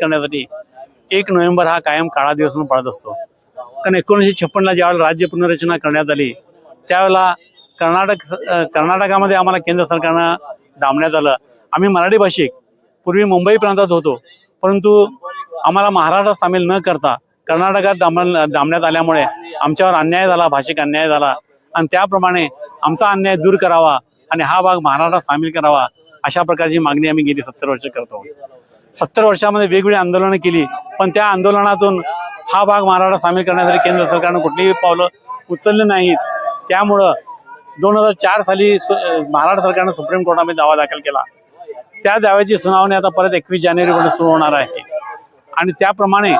करण्यासाठी एक नोव्हेंबर हा कायम काळा दिवस म्हणून पाळत असतो. कारण एकोणीसशे छप्पनला ज्यावेळेला राज्य पुनर्रचना करण्यात आली त्यावेळेला कर्नाटक कर्नाटकामध्ये आम्हाला केंद्र सरकारनं डांबण्यात आलं. आम्ही मराठी भाषिक पूर्वी मुंबई प्रांतात होतो. परंतु आम्हाला महाराष्ट्रात सामील न करता कर्नाटकात डांब डांबण्यात आल्यामुळे आमच्यावर अन्याय झाला भाषिक अन्याय झाला. आणि त्याप्रमाणे आमचा अन्याय दूर करावा आणि हा भाग महाराष्ट्रात सामील करावा अशा प्रकारची मागणी आम्ही गेली सत्तर वर्ष करतो. सत्तर वर्षामध्ये वेगवेगळी आंदोलनं केली पण त्या आंदोलनातून हा भाग महाराष्ट्रात सामील करण्यासाठी केंद्र सरकारनं कुठलीही पावलं उचलली नाहीत. त्यामुळं दोन हजार चार साली महाराष्ट्र सरकारनं सुप्रीम कोर्टामध्ये दावा दाखल केला. त्या दाव्याची सुनावणी आता परत एकवीस जानेवारीपर्यंत सुरू होणार आहे. आणि त्याप्रमाणे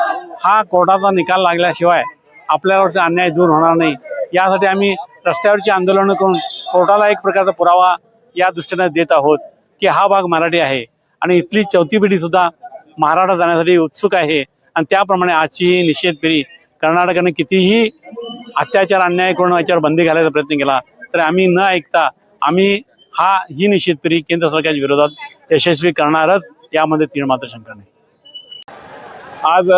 हा कोर्टाचा निकाल लागल्याशिवाय आपल्यावरचा अन्याय दूर होणार नाही. यासाठी आम्ही रस्त्यावरची आंदोलनं करून कोर्टाला एक प्रकारचा पुरावा या दृष्टीने देत आहोत की हा भाग मराठी आहे. आणि इथली चौथी पिढी सुद्धा महाराष्ट्रात जाण्यासाठी उत्सुक आहे. आणि त्याप्रमाणे आजची ही निषेध फेरी कर्नाटकाने कितीही अत्याचार अन्याय करून याच्यावर बंदी घालायचा प्रयत्न केला तर आम्ही न ऐकता आम्ही हा ही निषेध फेरी केंद्र सरकारच्या विरोधात यशस्वी करणारच यामध्ये तीळ मात्र शंका नाही. आज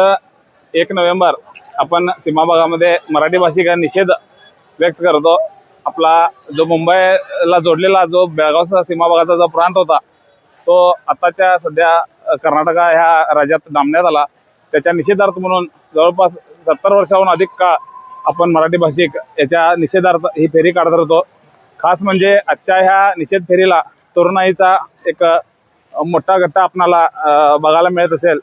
एक नोव्हेंबर आपण सीमा भागामध्ये मराठी भाषिका निषेध व्यक्त करतो. आपला जो मुंबईला जोडलेला जो बेळगावचा सीमा भागाचा जो प्रांत होता तो आताच्या सध्या कर्नाटका ह्या राज्यात डांबण्यात आला. त्याच्या निषेधार्थ म्हणून जवळपास सत्तर वर्षाहून अधिक काळ आपण मराठी भाषिक याच्या निषेधार्थ ही फेरी काढत होतो खास म्हणजे आजच्या ह्या निषेध फेरीला तरुणाईचा एक मोठा गट्टा आपणाला बघायला मिळत असेल.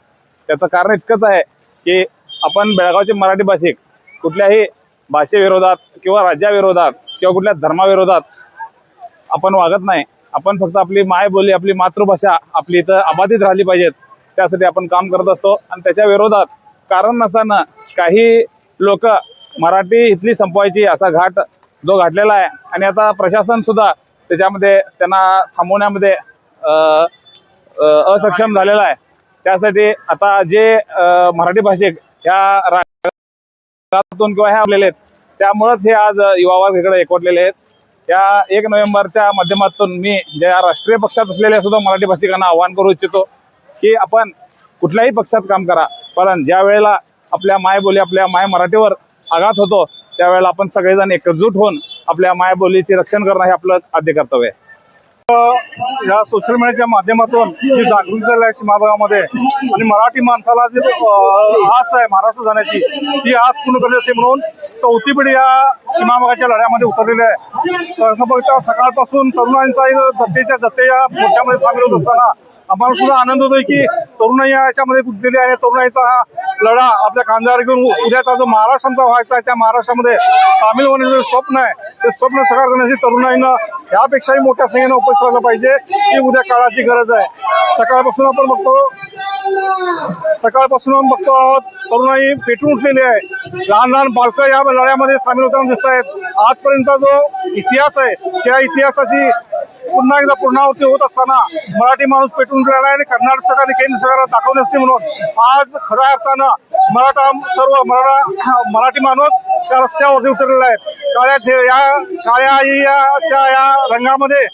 त्याचं कारण इतकंच आहे की आपण बेळगावचे मराठी भाषिक कुठल्याही भाषेविरोधात किंवा राज्याविरोधात किंवा कुठल्या धर्माविरोधात आपण वागत नाही. आपण फक्त आपली मायबोली आपली मातृभाषा आपली इथं अबाधित राहिली पाहिजेत. त्यासाठी आपण काम करत असतो. आणि त्याच्या विरोधात कारण नसताना काही लोक मराठी इथली संपवायची असा घाट जो घातलेला आहे. आणि आता प्रशासन सुद्धा त्याच्यामध्ये त्यांना थांबवण्यामध्ये असक्षम झालेला आहे. त्यासाठी आता जे मराठी भाषिक ह्या राज्यातून किंवा ह्या आपलेले आहेत त्यामुळंच हे आज युवा वर्ग इकडे एकवटलेले आहेत. या एक नोव्हेंबरच्या माध्यमातून मी ज्या राष्ट्रीय पक्षात असलेल्या सुद्धा मराठी भाषिकांना आवाहन करू इच्छितो की आपण कुठल्याही पक्षात काम करा. पण ज्या वेळेला आपल्या मायबोली आपल्या माय मराठीवर आघात होतो त्यावेळेला आपण सगळेजण एकजूट होऊन आपल्या मायबोलीचे रक्षण करणं हे आपलं आद्य कर्तव्य आहे. या सोशल मीडियाच्या माध्यमातून जी जागृती झाली आहे सीमा भागामध्ये आणि मराठी माणसाला जी आस आहे महाराष्ट्र जाण्याची ती आस पूर्ण करण्याची म्हणून चौथी पिढी या सीमा भागाच्या लढ्यामध्ये उतरलेली आहे. तर असं बघता सकाळपासून तरुणांचा एक दत्तेच्या दत्तेच्या मोर्चामध्ये सामील होत असताना आम्हाला सुद्धा आनंद होतोय की तरुणाई याच्यामध्ये गुंतलेली आहे. तरुणाईचा हा लढा आपल्या खांद्यावर घेऊन उद्याचा जो महाराष्ट्राचा व्हायचा आहे त्या महाराष्ट्रामध्ये सामील होण्याचं स्वप्न आहे ते स्वप्न साकार करण्याची तरुणाईनं यापेक्षाही मोठ्या संख्येनं उपस्थित राहिलं पाहिजे ही उद्या काळाची गरज आहे. सकाळपासून आपण बघतो सकाळपासून आपण बघतो आहोत तरुणाई पेटून उठलेली आहे. लहान लहान बालकं या लढ्यामध्ये सामील होताना दिसत आहेत. आजपर्यंत जो इतिहास आहे त्या इतिहासाची पुन्हा एकदा पूर्णावती होत असताना मराठी माणूस पेटून उठलेला आहे आणि कर्नाटक सरकारने केंद्र सरकारला दाखवले असते म्हणून. आज खऱ्या अर्थानं मराठा सर्व मराठा मराठी माणूस त्या रस्त्यावरती उतरलेला आहे. काळ्या या काळ्या आईच्या या रंगामध्ये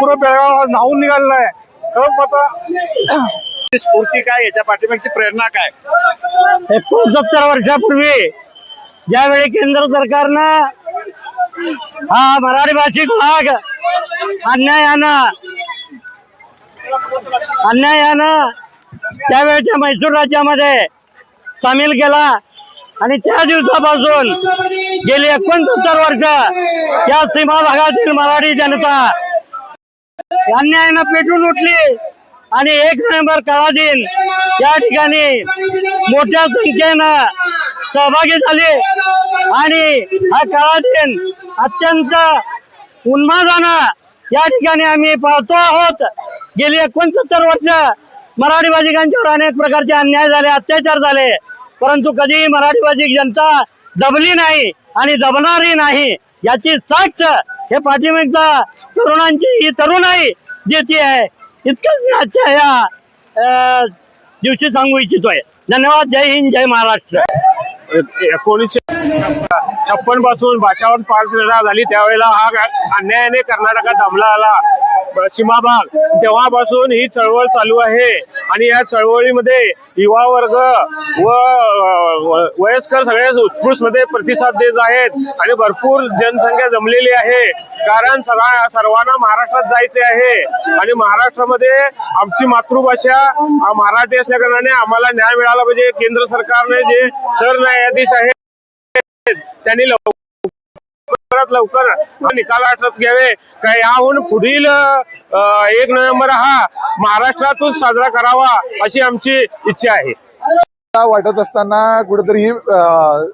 पूर्ण बेळगाव नाहून न्हावून निघालेला आहे. खरं आता स्फूर्ती काय याच्या पाठीमागची प्रेरणा काय? एकोणसत्तर वर्षापूर्वी ज्यावेळी केंद्र सरकारनं हा मराठी भाषिक भाग अन्यायानं अन्यायानं त्यावेळेच्या मैसूर राज्यामध्ये सामील केला आणि त्या दिवसापासून गेली एकोणसत्तर वर्ष या सीमा भागातील मराठी जनता अन्यायानं पेटून उठली. आणि एक नोव्हेंबर काळा दिन. या ठिकाणी मोठ्या संख्येनं सहभागी झाले. आणि हा काळा दिन अत्यंत उन्मादानं या ठिकाणी आम्ही पाहतो आहोत. गेली एकोणसत्तर वर्ष मराठी भाषिकांच्यावर अनेक प्रकारचे अन्याय झाले अत्याचार झाले. परंतु कधीही मराठी भाषिक जनता दबली नाही आणि दबणारही नाही याची साक्ष हे पाठिंबा तरुणांची ही तरुणाई देते आहे इतकंच मी या दिवशी सांगू इच्छितोय. धन्यवाद. जय हिंद जय महाराष्ट्र. एकोणीसशे छप्पनपासून भाषावर पाच लढा झाली. त्यावेळेला हा अन्यायाने कर्नाटकात दामला आला सीमाभाग तेव्हापासून ही चळवळ चालू आहे. आणि या चळवळीमध्ये युवा वर्ग व वयस्कर सगळे उत्कृष्टमध्ये प्रतिसाद देत आहेत. आणि भरपूर जनसंख्या जमलेली आहे. कारण सगळ्या सर्वांना महाराष्ट्रात जायचे आहे. आणि महाराष्ट्रामध्ये आमची मातृभाषा मराठी असल्या कारणाने आम्हाला न्याय मिळाला पाहिजे. केंद्र सरकारने जे सरन्यायाधीश आहेत त्यांनी लवकरात लवकर निकाल आटत घ्यावे. का याहून पुढील एक नोव्हेंबर हा महाराष्ट्रातून साजरा करावा अशी आमची इच्छा आहे. वाटत असताना कुठेतरी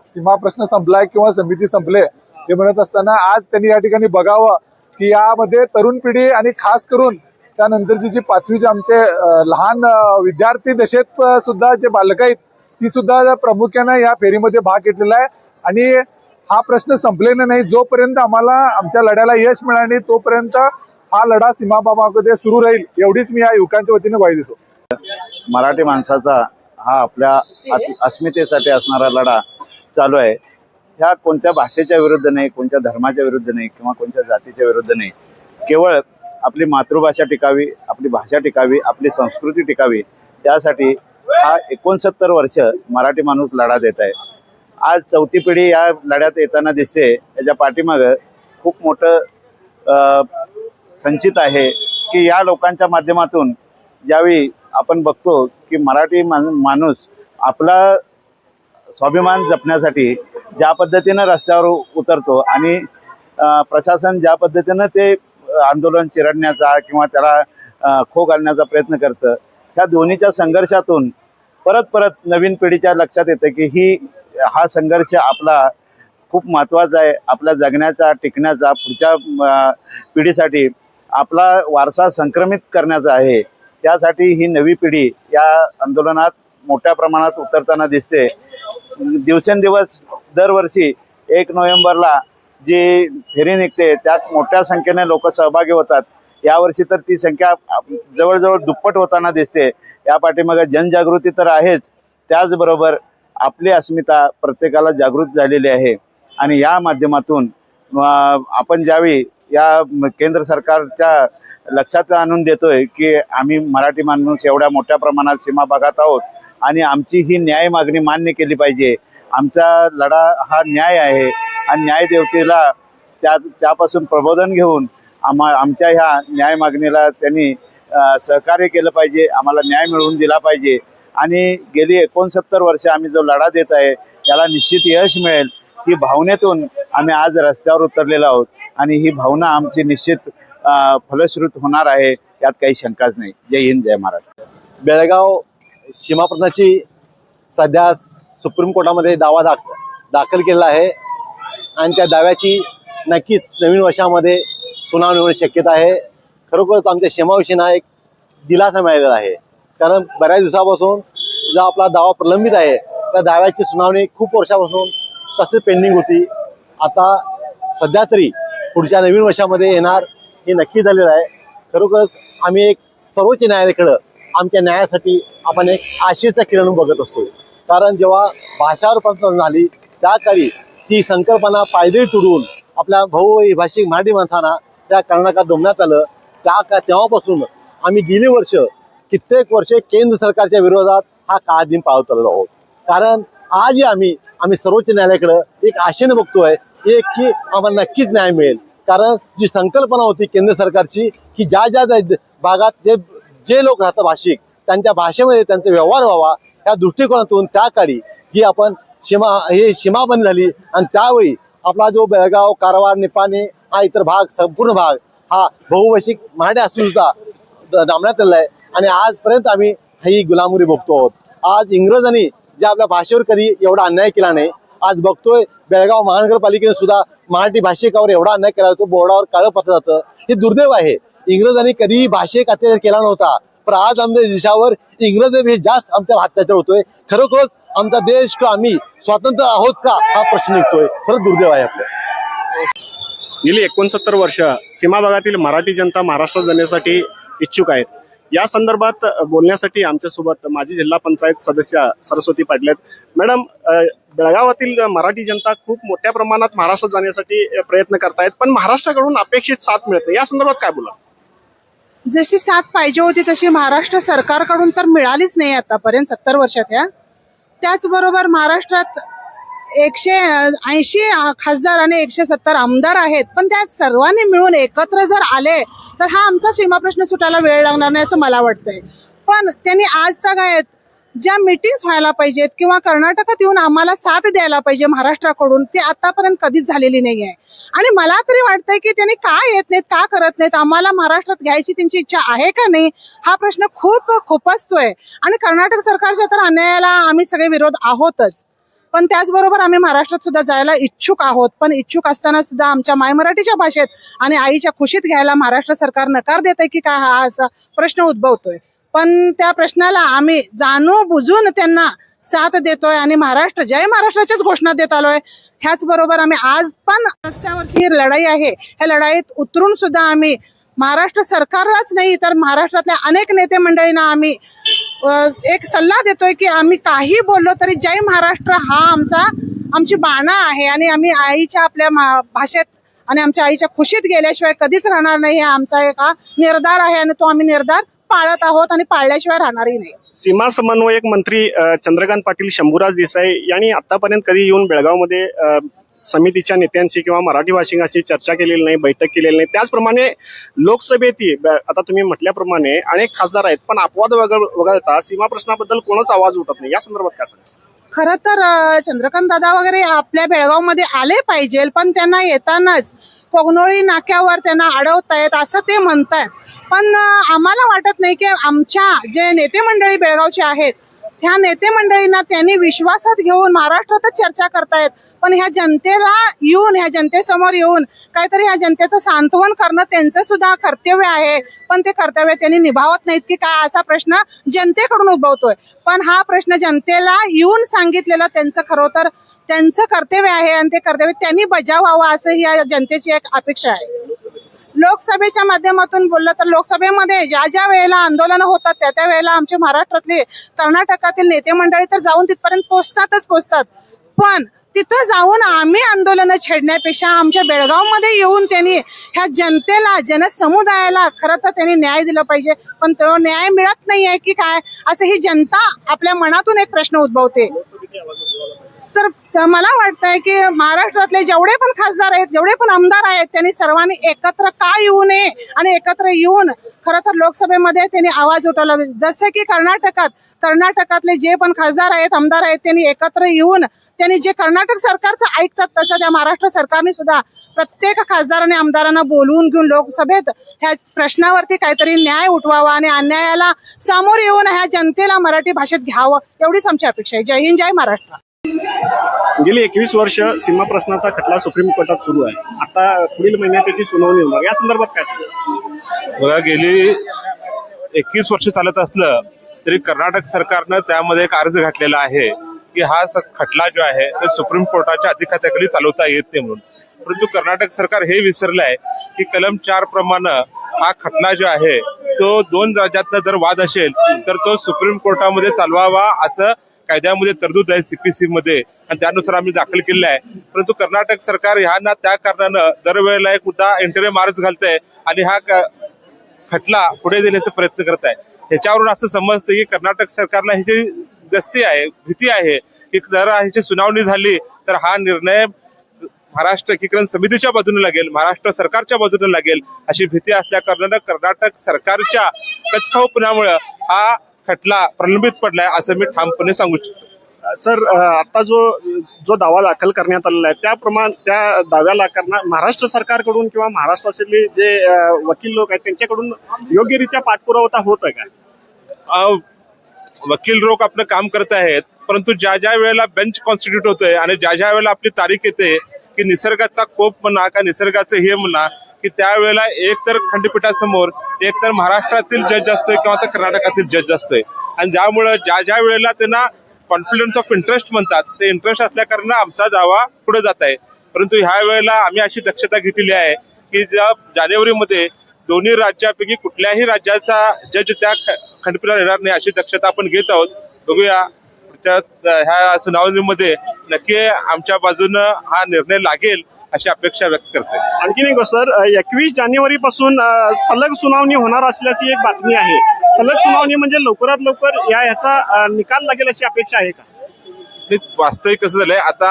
सीमा प्रश्न संपलाय किंवा समिती संपले हे म्हणत असताना आज त्यांनी या ठिकाणी बघावं की यामध्ये तरुण पिढी आणि खास करून त्यानंतरची जी पाचवीचे आमचे लहान विद्यार्थी दशेत सुद्धा जे बालक आहेत ती सुद्धा प्रामुख्यानं या फेरीमध्ये भाग घेतलेला आहे. आणि हा प्रश्न संपलेला नाही. जोपर्यंत आम्हाला आमच्या लढ्याला यश मिळाले नाही तोपर्यंत हा लढा सीमाबाबामध्ये सुरू राहील एवढीच मी या युवकांच्या वतीने ग्वाही देतो. मराठी माणसाचा हा आपल्या अस्मितेसाठी असणारा लढा चालू आहे. ह्या कोणत्या भाषेच्या विरुद्ध नाही कोणत्या धर्माच्या विरुद्ध नाही किंवा कोणत्या जातीच्या विरुद्ध नाही. केवळ आपली मातृभाषा टिकावी आपली भाषा टिकावी आपली संस्कृती टिकावी त्यासाठी हा एकोणसत्तर वर्ष मराठी माणूस लढा देत आहे. आज चौथी पिढी या लढ्यात येताना दिसते याच्या पाठीमागं खूप मोठं संचित आहे की या लोकांच्या माध्यमातून ज्यावेळी आपण बघतो की मराठी माणूस आपला स्वाभिमान जपण्यासाठी ज्या पद्धतीनं रस्त्यावर उतरतो आणि प्रशासन ज्या पद्धतीनं ते आंदोलन चिरडण्याचा किंवा त्याला खो घालण्याचा प्रयत्न करतं ह्या दोन्हीच्या संघर्षातून परत परत नवीन पिढीच्या लक्षात येतं की ही हा संघर्ष आपला खूप महत्त्वाचा आहे. आपल्या जगण्याचा टिकण्याचा पुढच्या पिढीसाठी आपला वारसा संक्रमित करण्याचा आहे. त्यासाठी ही नवी पिढी या आंदोलनात मोठ्या प्रमाणात उतरताना दिसते. दिवसेंदिवस दरवर्षी एक नोव्हेंबरला जी फेरी निघते त्यात मोठ्या संख्येने लोक सहभागी होतात. यावर्षी तर ती संख्या जवळजवळ दुप्पट होताना दिसते. या पाठीमागे जनजागृती तर आहेच. त्याचबरोबर आपली अस्मिता प्रत्येकाला जागृत झालेली आहे. आणि या माध्यमातून आपण ज्यावेळी या केंद्र सरकारच्या लक्षात आणून देतोय की आम्ही मराठी माणूस एवढ्या मोठ्या प्रमाणात सीमा भागात आहोत आणि आमची ही न्याय मागणी मान्य केली पाहिजे. आमचा लढा हा न्याय आहे आणि न्यायदेवतेला त्या त्यापासून प्रबोधन घेऊन आम्हा आमच्या ह्या न्याय मागणीला त्यांनी सहकार्य केलं पाहिजे. आम्हाला न्याय मिळवून दिला पाहिजे. आणि गेली एकोणसत्तर वर्ष आम्ही जो लढा देत आहे त्याला निश्चित यश मिळेल. ही भावनेतून आम्ही आज रस्त्यावर उतरलेलो आहोत आणि ही भावना आमची निश्चित फलश्रुत होणार आहे यात काही शंकाच नाही. जय हिंद जय महाराष्ट्र. बेळगाव सीमाप्रश्नाची सध्या सुप्रीम कोर्टामध्ये दावा दाख दाखल केलेला आहे. आणि त्या दाव्याची नक्कीच नवीन वर्षामध्ये सुनावणी होण्याची शक्यता आहे. खरोखरच आमच्या सीमाविषयीना एक दिलासा मिळालेला आहे. कारण बऱ्याच दिवसापासून जो आपला दावा प्रलंबित आहे त्या दाव्याची सुनावणी खूप वर्षापासून तसे पेंडिंग होती. आता सध्या तरी पुढच्या नवीन वर्षामध्ये येणार हे नक्की झालेलं आहे. खरोखरच आम्ही एक सर्वोच्च न्यायालयाकडं आमच्या न्यायासाठी आपण एक आशेचा किरण बघत असतो. कारण जेव्हा भाषा रूपांतरण झाली त्या काळी ती संकल्पना पायदळी तुडून आपल्या भाऊ भाषिक मराठी माणसांना त्या कर्नाटकात दोमण्यात आलं. त्या का तेव्हापासून आम्ही गेली वर्ष कित्येक वर्षे केंद्र सरकारच्या विरोधात हा काळा दिन पाळत आलेलो आहोत कारण आजही आम्ही आम्ही सर्वोच्च न्यायालयाकडं एक आशेने बघतोय एक की आम्हाला नक्कीच न्याय मिळेल. कारण जी संकल्पना होती केंद्र सरकारची की ज्या ज्या ज्या भागात जे जे लोक राहतात भाषिक त्यांच्या भाषेमध्ये त्यांचा व्यवहार व्हावा या दृष्टिकोनातून त्या काळी जी आपण सीमा हे सीमाबंद झाली आणि त्यावेळी आपला जो बेळगाव कारवार निपाणे हा इतर भाग संपूर्ण भाग हा बहुभाषिक मराठी असून सुद्धा द- दामण्यात आलेला आहे. आणि आजपर्यंत आम्ही ही गुलामगिरी बघतो आहोत. आज इंग्रजांनी ज्या आपल्या भाषेवर कधी एवढा अन्याय केला नाही आज बघतोय बेळगाव महानगरपालिकेने सुद्धा मराठी भाषिकावर एवढा अन्याय केला जातो बोर्डावर काळं पत्र जातं. हे दुर्दैव आहे. इंग्रजांनी कधीही भाषिक अत्याचार केला नव्हता पण आज आमच्या देशावर इंग्रज जास्त आमच्यावर अत्याचार होतोय. खरोखरच आमचा देश का आम्ही स्वातंत्र्य आहोत का हा प्रश्न निघतोय. खरंच दुर्दैव आहे आपलं. गेली एकोणसत्तर वर्ष सीमा भागातील मराठी जनता महाराष्ट्रात जाण्यासाठी इच्छुक आहेत. या संदर्भात बोलण्यासाठी आमच्यासोबत माजी जिल्हा पंचायत सदस्य सरस्वती पाटील आहेत मॅडम बेळगावातील मराठी जनता खूप मोठ्या प्रमाणात महाराष्ट्रात जाण्यासाठी प्रयत्न करतायत पण महाराष्ट्राकडून अपेक्षित साथ मिळते या संदर्भात काय बोला जशी साथ पाहिजे होती तशी महाराष्ट्र सरकारकडून तर मिळालीच नाही आतापर्यंत सत्तर वर्षात या त्याचबरोबर महाराष्ट्रात एकशे ऐंशी खासदार आणि एकशे सत्तर आमदार आहेत. पण त्या सर्वांनी मिळून एकत्र जर आले तर हा आमचा सीमा प्रश्न सुटायला वेळ लागणार नाही असं मला वाटतंय. पण त्यांनी आज तक आहेत ज्या मीटिंग्स व्हायला पाहिजेत किंवा कर्नाटकात येऊन आम्हाला साथ द्यायला पाहिजे महाराष्ट्राकडून ती आतापर्यंत कधीच झालेली नाही आहे आणि मला तरी वाटतंय की त्यांनी का येत नाहीत का करत नाहीत आम्हाला महाराष्ट्रात घ्यायची त्यांची इच्छा आहे का नाही हा प्रश्न खूप खुपसतोय आणि कर्नाटक सरकारच्या तर अन्यायाला आम्ही सगळे विरोध आहोतच. पण त्याचबरोबर आम्ही महाराष्ट्रात सुद्धा जायला इच्छुक आहोत. पण इच्छुक असताना सुद्धा आमच्या माय मराठीच्या भाषेत आणि आईच्या खुशीत घ्यायला महाराष्ट्र सरकार नकार देत आहे की काय हा असा प्रश्न उद्भवतोय. पण त्या प्रश्नाला आम्ही जाणू बुजून त्यांना साथ देतोय आणि महाराष्ट्र जय महाराष्ट्राच्याच घोषणा देत आलोय. ह्याचबरोबर आम्ही आज पण रस्त्यावरची लढाई आहे. ह्या लढाईत उतरून सुद्धा आम्ही महाराष्ट्र सरकारलाच नाही तर महाराष्ट्रातल्या अनेक नेते मंडळींना आम्ही एक सल्ला देतोय की आम्ही काही बोललो तरी जय महाराष्ट्र हा आमचा आमची बाणा आहे आणि आम्ही आईच्या आपल्या भाषेत आणि आमच्या आईच्या खुशीत गेल्याशिवाय कधीच राहणार नाही हा आमचा एक हा निर्धार आहे आणि तो आम्ही निर्धार पाळत आहोत आणि पाळल्याशिवाय राहणारही नाही. सीमा समन्वयक मंत्री चंद्रकांत पाटील शंभूराज देसाई यांनी आतापर्यंत कधी येऊन बेळगावमध्ये समितीच्या नेत्यांशी किंवा मराठी भाषिकांशी चर्चा केलेली नाही बैठक केलेली नाही. त्याचप्रमाणे लोकसभेतही ब- आता तुम्ही म्हटल्याप्रमाणे अनेक खासदार आहेत पण अपवाद वगळ- वगळता सीमा प्रश्नाबद्दल कोणच आवाज उठत नाही. या संदर्भात काय सांगा खरं तर चंद्रकांत दादा वगैरे आपल्या बेळगावमध्ये आले पाहिजे पण त्यांना येतानाच पोगनोळी नाक्यावर त्यांना अडवतायत असं ते म्हणतायत. पण आम्हाला वाटत नाही की आमच्या जे नेते मंडळी बेळगावचे आहेत ह्या नेते मंडळींना त्यांनी विश्वासात घेऊन महाराष्ट्रातच चर्चा करतायत. पण ह्या जनतेला येऊन ह्या जनतेसमोर येऊन काहीतरी ह्या जनतेचं सांत्वन करणं त्यांचं सुद्धा कर्तव्य आहे. पण ते कर्तव्य त्यांनी निभावत नाहीत की काय असा प्रश्न जनतेकडून उद्भवतोय. पण हा प्रश्न जनतेला येऊन सांगितलेला त्यांचं खरोतर त्यांचं कर्तव्य आहे आणि ते कर्तव्य त्यांनी बजावावं असं या जनतेची एक अपेक्षा आहे. लोकसभेच्या माध्यमातून बोललं तर लोकसभेमध्ये ज्या ज्या वेळेला आंदोलनं होतात त्या त्या वेळेला आमचे महाराष्ट्रातले कर्नाटकातील नेते मंडळी तर जाऊन तिथपर्यंत पोहोचतातच पोहोचतात. पण तिथं जाऊन आम्ही आंदोलनं छेडण्यापेक्षा आमच्या बेळगावमध्ये येऊन त्यांनी ह्या जनतेला जनसमुदायाला खरं तर त्यांनी न्याय दिला पाहिजे. पण तो न्याय मिळत नाहीये की काय? असं ही जनता आपल्या मनातून एक प्रश्न उद्भवते. तर मला वाटतंय की महाराष्ट्रातले जेवढे पण खासदार आहेत जेवढे पण आमदार आहेत त्यांनी सर्वांनी एकत्र का येऊ नये आणि एकत्र येऊन खरं तर लोकसभेमध्ये त्यांनी आवाज उठवला पाहिजे. की कर्नाटकात कर्नाटकातले जे पण खासदार आहेत आमदार आहेत त्यांनी एकत्र येऊन त्यांनी जे कर्नाटक सरकारचं ऐकतात तसं त्या महाराष्ट्र सरकारने सुद्धा प्रत्येक खासदार आणि आमदारांना बोलवून घेऊन लोकसभेत ह्या प्रश्नावरती काहीतरी न्याय उठवावा आणि अन्यायाला समोर येऊन ह्या जनतेला मराठी भाषेत घ्यावं एवढीच आमची अपेक्षा आहे जय हिंद जय महाराष्ट्र गेली एकवीस वर्ष सीमा प्रश्नाचा खटला सुप्रीम कोर्टात सुरू आहे. आता पुढील महिन्यात त्याची सुनावणी होणार. या संदर्भात काय बघा गेली एकवीस वर्ष चालत असलं तरी कर्नाटक सरकारनं त्यामध्ये एक अर्ज घातलेला आहे की हा स- खटला जो आहे तो सुप्रीम कोर्टाच्या अधिखात्याखाली चालवता येत नाही म्हणून. परंतु कर्नाटक सरकार हे विसरलं आहे की कलम चार प्रमाणे हा खटला जो आहे तो दोन राज्यातला जर वाद असेल तर तो सुप्रीम कोर्टामध्ये चालवावा असं कायद्यामध्ये तरतूद आहे सीपीसी मध्ये आणि त्यानुसार आम्ही दाखल केलेलं आहे. परंतु कर्नाटक सरकार ह्यांना त्या कारणानं दरवेळेला एक मुद्दा इंटरव्ह्यू मार्च घालतंय आणि हा क- खटला पुढे देण्याचा प्रयत्न करत आहे. ह्याच्यावरून असं समजतं की कर्नाटक सरकारला ही जी गस्ती आहे भीती आहे की जर ह्याची सुनावणी झाली तर हा निर्णय महाराष्ट्र एकीकरण समितीच्या बाजूने लागेल महाराष्ट्र सरकारच्या बाजूने लागेल अशी भीती असल्या कारणानं कर्नाटक सरकारच्या कचखाऊपणामुळे हा खटला प्रलंबित पडलाय असं मी ठामपणे सांगू शकतो. सर आता जो जो दावा दाखल करण्यात आलेला आहे त्याप्रमाणे त्या दाव्याला कर्ना महाराष्ट्र सरकारकडून किंवा महाराष्ट्रातले जे वकील लोक आहेत त्यांच्याकडून योग्यरित्या पाठपुरावा होत आहे का? वकील लोक आपलं काम करत आहेत परंतु ज्या ज्या वेळेला बेंच कॉन्स्टिट्यूट होतोय आणि ज्या ज्या वेळेला आपली तारीख येते की निसर्गाचा कोप म्हणा का निसर्गाचं हे म्हणा की त्यावेळेला एक तर खंडपीठासमोर एक तर महाराष्ट्रातील जज असतोय किंवा तर कर्नाटकातील जज असतोय. आणि ज्यामुळं ज्या ज्या वेळेला त्यांना कॉन्फिडन्स ऑफ इंटरेस्ट म्हणतात ते इंटरेस्ट असल्या आमचा दावा पुढे जात आहे. परंतु ह्या वेळेला आम्ही अशी दक्षता घेतलेली आहे की ज्या जानेवारीमध्ये दोन्ही राज्यापैकी कुठल्याही राज्याचा जज त्या ख- खंडपीठात येणार नाही अशी दक्षता आपण घेत आहोत. बघूया. ह्या सुनावणीमध्ये नक्की आमच्या बाजूनं हा निर्णय लागेल. अशी अपेक्षा व्यक्त करते आणखीन एक सर एकवीस जानेवारी पासून सलग सुनावणी होणार असल्याची एक बातमी आहे. सलग सुनावणी म्हणजे लवकरात लवकर या ह्याचा निकाल लागेल अशी अपेक्षा आहे का? वास्तविक कसं झालंय आता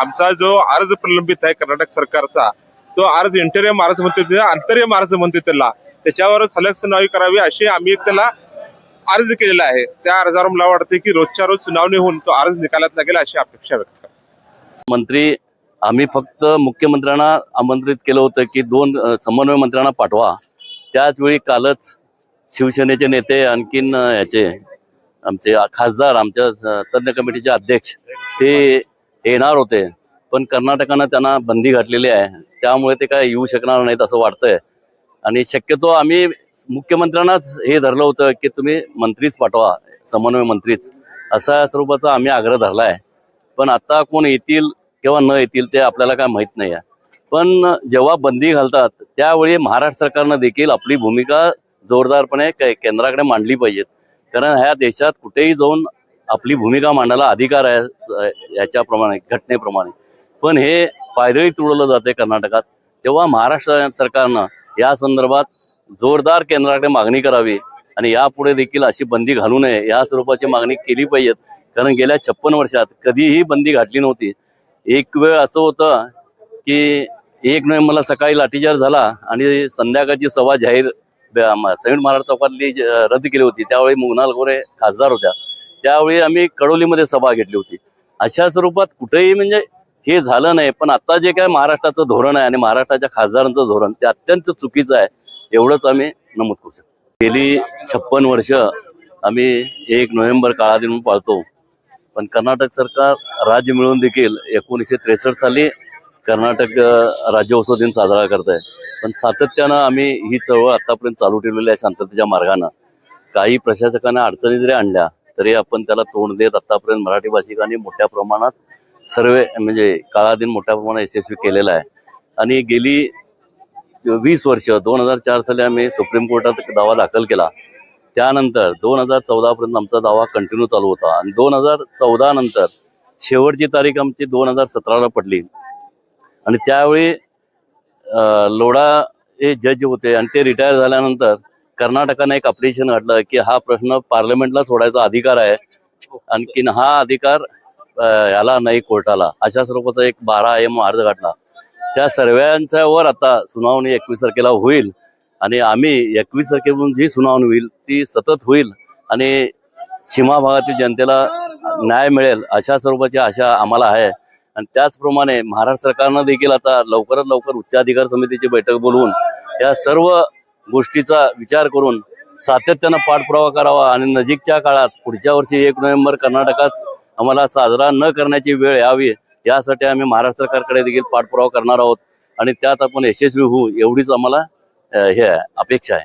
आमचा जो अर्ज प्रलंबित आहे कर्नाटक सरकारचा तो अर्ज इंटरियम अर्ज म्हणतो ते अंतरिम अर्ज म्हणतो त्याला त्याच्यावर सलग सुनावणी करावी अशी आम्ही त्याला अर्ज केलेला आहे. त्या अर्जावर मला वाटते की रोजच्या रोज सुनावणी होऊन तो अर्ज निकालात लागेल अशी अपेक्षा व्यक्त करतो. मंत्री आम्ही फक्त मुख्यमंत्र्यांना आमंत्रित केलं होतं की दोन समन्वय मंत्र्यांना पाठवा. त्याच वेळी कालच शिवसेनेचे नेते आणखीन याचे आमचे खासदार आमच्या तज्ज्ञ तज्ञ कमिटीचे अध्यक्ष ते येणार होते. पण कर्नाटकानं त्यांना बंदी घातलेली आहे. त्यामुळे ते काय येऊ शकणार नाहीत असं वाटतंय. आणि शक्यतो आम्ही मुख्यमंत्र्यांनाच हे धरलं होतं की तुम्ही मंत्रीच पाठवा समन्वय मंत्रीच. असा स्वरूपाचा आम्ही आग्रह धरला आहे पण आता कोण येतील किंवा न येतील ते आपल्याला काय माहीत नाही आहे. पण जेव्हा बंदी घालतात त्यावेळी महाराष्ट्र सरकारनं देखील आपली भूमिका जोरदारपणे केंद्राकडे मांडली पाहिजेत. कारण ह्या देशात कुठेही जाऊन आपली भूमिका मांडायला अधिकार आहे याच्याप्रमाणे घटनेप्रमाणे. पण हे पायदळी तुडवलं जाते कर्नाटकात. तेव्हा महाराष्ट्र सरकारनं या संदर्भात जोरदार केंद्राकडे मागणी करावी आणि यापुढे देखील अशी बंदी घालू नये या स्वरूपाची मागणी केली पाहिजेत. कारण गेल्या छप्पन वर्षात कधीही बंदी घातली नव्हती. एक वेळ असं होतं की एक नोव्हेंबरला सकाळी लाठीचार्ज झाला आणि संध्याकाळची सभा जाहीर ब- संयुक्त महाराष्ट्र चौकातली रद्द केली होती. त्यावेळी मुगनाल गोरे खासदार होत्या. त्यावेळी आम्ही कडोलीमध्ये सभा घेतली होती. अशा स्वरूपात कुठेही म्हणजे हे झालं नाही पण आता जे काय महाराष्ट्राचं धोरण आहे आणि महाराष्ट्राच्या खासदारांचं धोरण ते अत्यंत चुकीचं आहे एवढंच आम्ही नमूद करू शकतो. गेली छप्पन वर्ष आम्ही एक नोव्हेंबर काळा दिन म्हणून पाळतो. पण कर्नाटक सरकार राज्य मिळून देखील एकोणीसशे त्रेसष्ट साली कर्नाटक राज्योत्सव दिन साजरा करत आहे पण सातत्यानं आम्ही ही चळवळ आतापर्यंत चालू ठेवलेली आहे शांततेच्या मार्गानं. काही प्रशासकांना अडचणी जरी आणल्या तरी आपण त्याला तोंड देत आतापर्यंत मराठी भाषिकांनी मोठ्या प्रमाणात सर्व म्हणजे काळा दिन मोठ्या प्रमाणात यशस्वी केलेला आहे. आणि गेली वीस वर्ष दोन हजार चार साली आम्ही सुप्रीम कोर्टात दावा दाखल केला. त्यानंतर दोन हजार चौदा पर्यंत आमचा दावा कंटिन्यू चालू होता. आणि दोन हजार चौदा नंतर शेवटची तारीख आमची दोन हजार सतराला पडली. आणि त्यावेळी लोढा हे जज होते आणि ते रिटायर झाल्यानंतर कर्नाटकाने एक अप्लिकेशन घातलं की हा प्रश्न पार्लमेंटला सोडायचा अधिकार आहे. आणखीन हा अधिकार याला नाही कोर्टाला. अशा स्वरूपाचा एक बारा एम अर्ज घातला त्या सर्वांच्या वर आता सुनावणी एकवीस तारखेला होईल. आणि आम्ही एकवीस तारखेपासून जी सुनावणी होईल ती सतत होईल आणि सीमा भागातील जनतेला न्याय मिळेल अशा स्वरूपाची आशा आम्हाला आहे. आणि त्याचप्रमाणे महाराष्ट्र सरकारनं देखील आता लवकरात लवकर उच्चाधिकार समितीची बैठक बोलवून या सर्व गोष्टीचा विचार करून सातत्यानं पाठपुरावा करावा आणि नजीकच्या काळात पुढच्या वर्षी एक नोव्हेंबर कर्नाटकात आम्हाला साजरा न करण्याची वेळ यावी यासाठी आम्ही महाराष्ट्र सरकारकडे देखील पाठपुरावा करणार आहोत. आणि त्यात आपण यशस्वी होऊ एवढीच आम्हाला हे आहे, अपेक्षा आहे